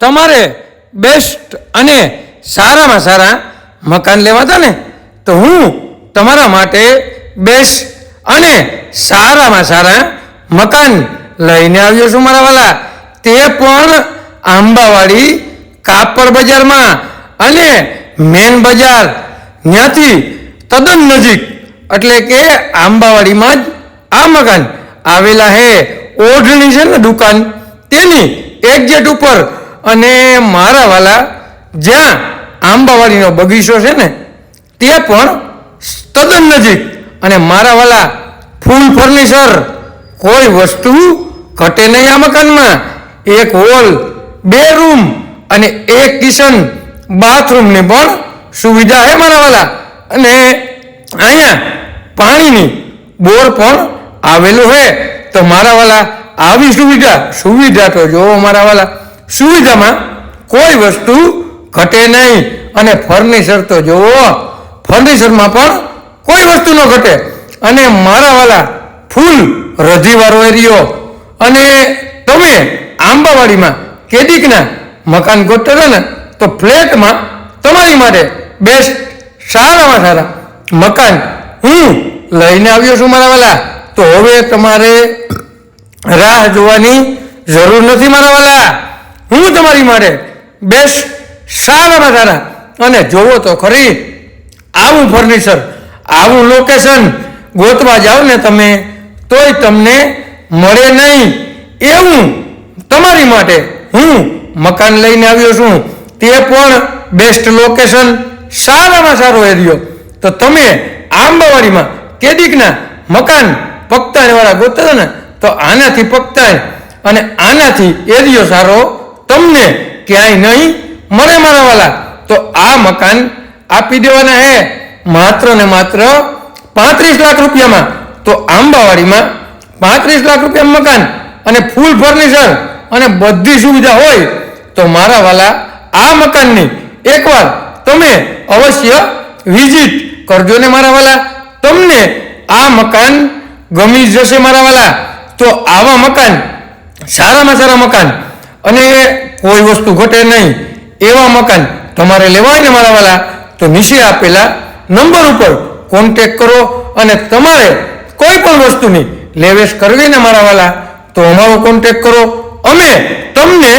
તમારે બેસ્ટ અને સારામાં સારા મકાન લેવા હતા ને, તો હું તમારા માટે બેસ્ટ અને સારામાં સારા મકાન લઈને આવ્યો છું મારા વાલા. તે પણ આંબાવાડી કાપડ બજારમાં અને મેન બજાર. ત્યાંથી તદ્દન નજીક, એટલે કે આંબાવાડીમાં જ આ મકાન આવેલા હે. ઓઢણી છે ને દુકાન, તેની એક્ઝેટ ઉપર અને મારા વાલા જ્યાં આંબાવાડીનો બગીચો છે ને તે પણ તદ્દન નજીક. અને મારા વાલા ફૂલ ફર્નિચર, કોઈ વસ્તુ ઘટે નહીં આ મકાનમાં. એક હોલ, બે રૂમ અને એક કિચન, બાથરૂમની પણ સુવિધા છે મારા વાલા. અને અહીંયા પાણીની બોર પણ આવેલું છે. તો મારા વાલા આવી સુવિધા સુવિધા તો જોવો મારા વાલા. સુવિધામાં કોઈ વસ્તુ ઘટે નહીં. અને ફર્નિચર તો જુઓ, ફર્નિચરમાં પણ કોઈ વસ્તુ ન ઘટે. અને મારા વાલા ફૂલ રધીવાળો એરિયો અને તમે આંબાવાડીમાં કેદીકના મકાન ગોતતા ને, તો ફ્લેટમાં તમારી માટે બેસ્ટ સારામાં સારા મકાન હું લઈને આવ્યો છું, મારા વાલા. તો હવે તમારે રાહ જોવાની જરૂર નથી, મારા વાલા. હું તમારી માટે બેસ્ટ સારામાં સારા અને જોવો તો ખરી, આવું ફર્નિચર આવું લોકેશન ગોતવા જાઓ ને તમે, તોય તમને મળે નહીં. એવું તમારી માટે હું મકાન લઈને આવ્યો છું. તે પણ બેસ્ટ લોકેશન સારામાં સારો એરિયો. તો તમે આંબાવાડીમાં કેદીકના મકાન પગતાણવાળા ગોતતા ને, તો આનાથી પગતાણ અને આનાથી એરિયો સારો તમને ક્યાંય નહીં મળે મારા વાલા તો આ મકાન આપી દેવાના હે, માત્ર ને માત્ર પાંત્રીસ લાખ રૂપિયામાં. તો આંબાવાડીમાં પાંત્રીસ લાખ રૂપિયા મકાન અને ફૂલ ફર્નિચર અને બધી સુવિધા હોય, તો મારા વાલા આ મકાનની એકવાર તમે અવશ્ય વિઝિટ કરજો ને મારા વાલા તમને આ મકાન ગમી જશે મારા વાલા તો આવા મકાન, સારામાં સારા મકાન અને કોઈ વસ્તુ ઘટે નહીં. એવા મકાન તમારે લેવા હોય ને મારા વાલા, તો નીચે આપેલા નંબર ઉપર કોન્ટેક કરો અને તમારે કોઈ પણ વસ્તુની લેવેશ કરવી ને મારા વાલા, તો અમારો કોન્ટેક કરો. અમે તમને